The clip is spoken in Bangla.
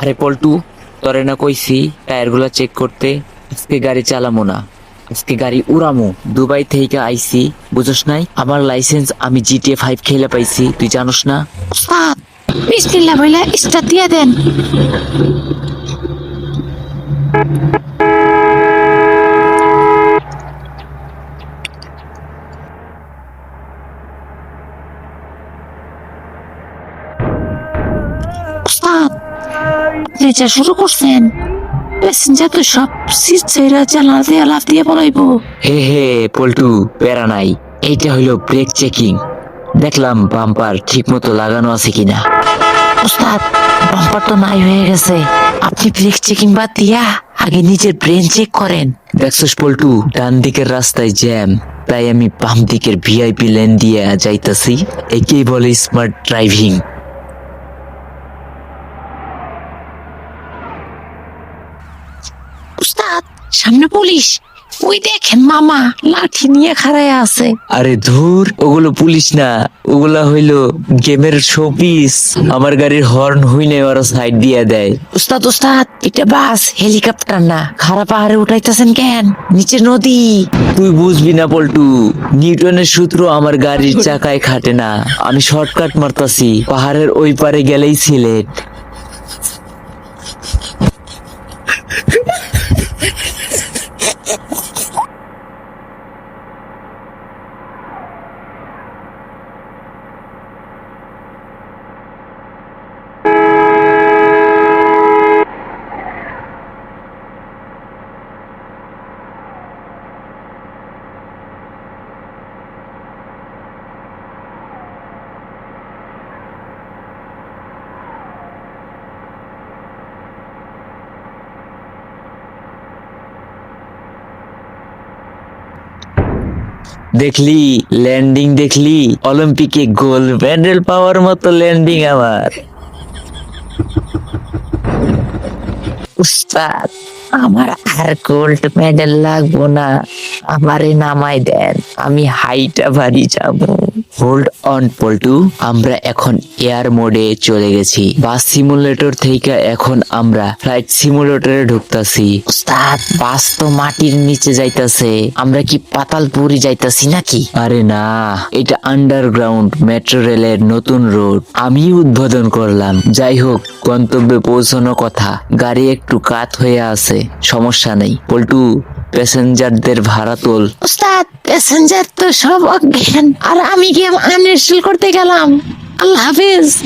আরে পল্টু, তরে না কইছি টায়ারগুলা চেক করতে। আজকে গাড়ি চালামো না। আজকে গাড়ি উড়ামো। দুবাই থেকে আইসি বুঝস নাই? আমার লাইসেন্স আমি জিটিএ ফাইভ খেলে পাইছি, তুই জানোস না? বিসমিল্লাহ বইলা, স্টার্ট দিয়ে দেন উস্তাদ যা শুরু করছেন। প্যাসেঞ্জার তো সব সিট ছেড়া জানালা দিয়ে লাফ দিয়ে পড়াইবো হে হে পল্টু প্যারা নাই। এইটা হইল ব্রেক চেকিং। দেখলাম বাম্পার ঠিক মতো লাগানো আছে কিনা। উস্তাদ বাম্পার তো নাই হয়ে গেছে। আপনি ব্রেক চেকিং বাদ দিয়া আগে নিজের ব্রেন চেক করেন। দেখছস পল্টু ডান দিকের রাস্তায় জ্যাম। তাই আমি বাম দিকের ভিআইপি লেন দিয়ে যাইতাছি। একেই বলে স্মার্ট ড্রাইভিং উস্তাদ সামনে পুলিশ। ওই দেখেন মামা লাঠি নিয়ে খাড়ায় আছে। আরে ধুর ওগুলো পুলিশ না। ওগুলা হইল গেমের শোপিস। আমার গাড়ির হর্ন হইলে ওরা সাইড দিয়ে দেয়। উস্তাদ উস্তাদ এটা বাস হেলিকপ্টার না। খারাপ পাহাড়ে উঠাইতেছেন কেন? নিচে নদী। তুই বুঝবি না পল্টু। নিউটনের সূত্র আমার গাড়ির চাকায় খাটে না। আমি শর্টকাট মারতাছি। পাহাড়ের ওই পারে গেলেই সিলেট। দেখলি ল্যান্ডিং দেখলি অলিম্পিকে গোল্ড মেডেল পাওয়ার মতো ল্যান্ডিং আমার। উস্তাদ। আমার আর গোল্ড মেডেল লাগবো না। আমারে নামাই দেন আমি হাইটা বাড়ি যাব। Hold on Poltu. আমরা এখন এয়ার মোডে চলে গেছি। বাস সিমুলেটর থেকে এখন আমরা ফ্লাইট সিমুলেটরে ঢুকতাছি। উস্তাদ বাস তো মাটির নিচে যাইতাছে। আমরা কি পাতালপুরি যাইতাছি নাকি? আরে না এটা আন্ডারগ্রাউন্ড মেট্রো রেলের নতুন রোড আমি উদ্বোধন করলাম। যাই হোক গন্তব্যে পৌঁছানো কথা। গাড়ি একটু কাত হয়ে আছে। সমস্যা নেই। পল্টু, প্যাসেঞ্জারদের ভাড়া তোল। উস্তাদ প্যাসেঞ্জার তো সব অজ্ঞান। আর আমি গেম আনইনস্টল করতে গেলাম। আল্লাহ হাফিজ।